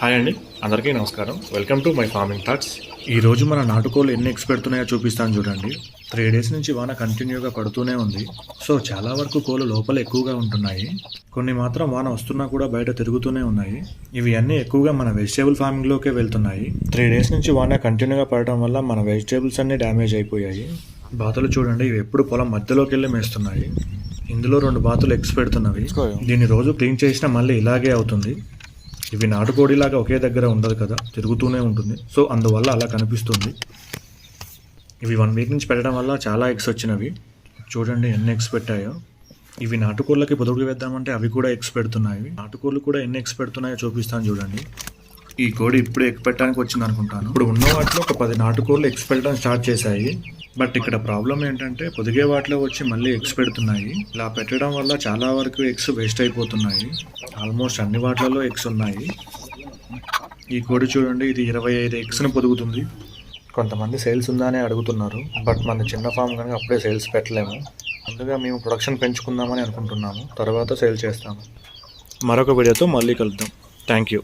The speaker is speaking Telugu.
హాయ్ అండి అందరికీ నమస్కారం. Welcome to my farming thoughts ఈ రోజు మన నాటుకోళ్ళు ఎన్ని ఎగ్స్ పెడుతున్నాయో చూపిస్తాను చూడండి. త్రీ డేస్ నుంచి వాన కంటిన్యూగా పడుతూనే ఉంది. సో చాలా వరకు కోళ్ళు లోపల ఎక్కువగా ఉంటున్నాయి. కొన్ని మాత్రం వాన వస్తున్నా కూడా బయట తిరుగుతూనే ఉన్నాయి. ఇవి అన్నీ ఎక్కువగా మన వెజిటేబుల్ ఫార్మింగ్లోకే వెళ్తున్నాయి. త్రీ డేస్ నుంచి వాన కంటిన్యూగా పడటం వల్ల మన వెజిటేబుల్స్ అన్నీ డ్యామేజ్ అయిపోయాయి. బాతులు చూడండి ఇవి ఎప్పుడు పొలం మధ్యలోకి వెళ్ళి మేస్తున్నాయి. ఇందులో రెండు బాతులు ఎగ్స్ పెడుతున్నవి. దీన్ని రోజు క్లీన్ చేసినా మళ్ళీ ఇలాగే అవుతుంది. ఇవి నాటుకోడిలాగా ఒకే దగ్గర ఉండదు కదా తిరుగుతూనే ఉంటుంది. సో అందువల్ల అలా కనిపిస్తుంది. ఇవి వన్ వీక్ నుంచి పెట్టడం వల్ల చాలా ఎగ్స్ వచ్చినవి. చూడండి ఎన్ని ఎగ్స్ పెట్టాయో. ఇవి నాటుకోళ్ళకి పొదుగు వేద్దామంటే అవి కూడా ఎగ్స్ పెడుతున్నాయి. నాటుకోళ్ళు కూడా ఎన్ని ఎగ్స్ పెడుతున్నాయో చూపిస్తాను చూడండి. ఈ కోడి ఇప్పుడే ఎగ్ పెట్టడానికి వచ్చింది అనుకుంటాను ఇప్పుడు ఉన్న వాటిలో ఒక పది నాటుకోళ్ళు ఎగ్స్ పెట్టడం స్టార్ట్ చేశాయి. బట్ ఇక్కడ ప్రాబ్లం ఏంటంటే పొదిగే వాటిలో వచ్చి మళ్ళీ ఎగ్స్ పెడుతున్నాయి. ఇలా పెట్టడం వల్ల చాలా వరకు ఎగ్స్ వేస్ట్ అయిపోతున్నాయి. ఆల్మోస్ట్ అన్ని వాటిలలో ఎగ్స్ ఉన్నాయి. ఈ కోడి చూడండి ఇది ఇరవై ఐదు ఎగ్స్ని పొదుగుతుంది. కొంతమంది సేల్స్ ఉందా అని అడుగుతున్నారు. బట్ మన చిన్న ఫామ్ కనుక అప్పుడే సేల్స్ పెట్టలేము. అందుగా మేము ప్రొడక్షన్ పెంచుకుందామని అనుకుంటున్నాము. తర్వాత సేల్ చేస్తాము. మరొక వీడియోతో మళ్ళీ కలుద్దాం. Thank you